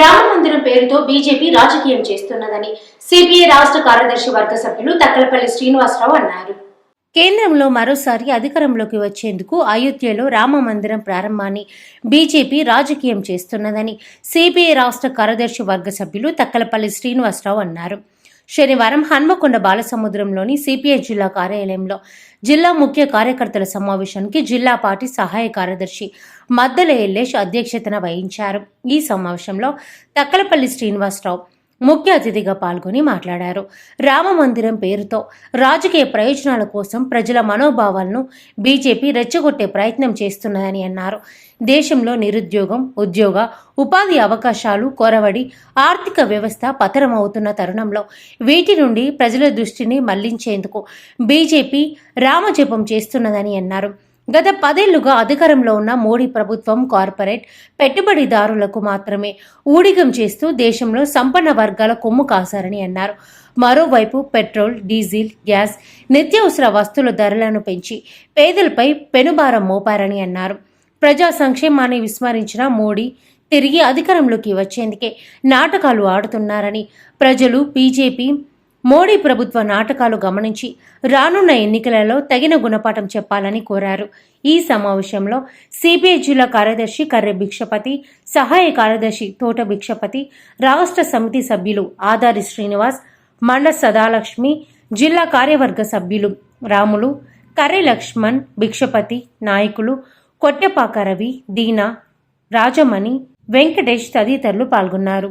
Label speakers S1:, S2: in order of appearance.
S1: రామ మందిరం పేరుతో బీజేపీ రాజకీయం చేస్తున్నదని సిపిఐ రాష్ట్ర కార్యదర్శి వర్గ సభ్యులు తక్కలపల్లి శ్రీనివాసరావు అన్నారు. కేంద్రంలో మరోసారి అధికారంలోకి వచ్చేందుకు అయోధ్యలో రామ మందిరం ప్రారంభాన్ని బీజేపీ రాజకీయం చేస్తున్నదని సిపిఐ రాష్ట్ర కార్యదర్శి వర్గ సభ్యులు తక్కలపల్లి శ్రీనివాసరావు అన్నారు. శనివారం హన్మకొండ బాలసముద్రంలోని సిపిఐ జిల్లా కార్యాలయంలో జిల్లా ముఖ్య కార్యకర్తల సమావేశానికి జిల్లా పార్టీ సహాయ కార్యదర్శి మద్దల ఎల్లేష్ అధ్యక్షతన వహించారు. ఈ సమావేశంలో తక్కలపల్లి శ్రీనివాసరావు ముఖ్య అతిథిగా పాల్గొని మాట్లాడారు. రామ మందిరం పేరుతో రాజకీయ ప్రయోజనాల కోసం ప్రజల మనోభావాలను బీజేపీ రెచ్చగొట్టే ప్రయత్నం చేస్తున్నదని అన్నారు. దేశంలో నిరుద్యోగం ఉద్యోగ ఉపాధి అవకాశాలు కొరవడి ఆర్థిక వ్యవస్థ పతనమవుతున్న తరుణంలో వీటి నుండి ప్రజల దృష్టిని మళ్ళించేందుకు బీజేపీ రామజపం చేస్తున్నదని అన్నారు. గత పదేళ్ళుగా అధికారంలో ఉన్న మోడీ ప్రభుత్వం కార్పొరేట్ పెట్టుబడిదారులకు మాత్రమే ఊడిగం చేస్తూ దేశంలో సంపన్న వర్గాల కొమ్ము కాశారని అన్నారు. మరోవైపు పెట్రోల్ డీజిల్ గ్యాస్ నిత్యావసర వస్తువుల ధరలను పెంచి పేదలపై పెనుభారం మోపారని అన్నారు. ప్రజా సంక్షేమాన్ని విస్మరించిన మోడీ తిరిగి అధికారంలోకి వచ్చేందుకే నాటకాలు ఆడుతున్నారని ప్రజలు బీజేపీ మోడీ ప్రభుత్వ నాటకాలు గమనించి రానున్న ఎన్నికలలో తగిన గుణపాఠం చెప్పాలని కోరారు. ఈ సమావేశంలో సిపిఐ జిల్లా కార్యదర్శి కర్రె భిక్షపతి సహాయ కార్యదర్శి తోట భిక్షపతి రాష్ట్ర సమితి సభ్యులు ఆదారి శ్రీనివాస్ మండ సదాలక్ష్మి జిల్లా కార్యవర్గ సభ్యులు రాములు కర్రె లక్ష్మణ్ భిక్షపతి నాయకులు కొట్టెపాక రవి దీనా రాజమణి వెంకటేష్ తదితరులు పాల్గొన్నారు.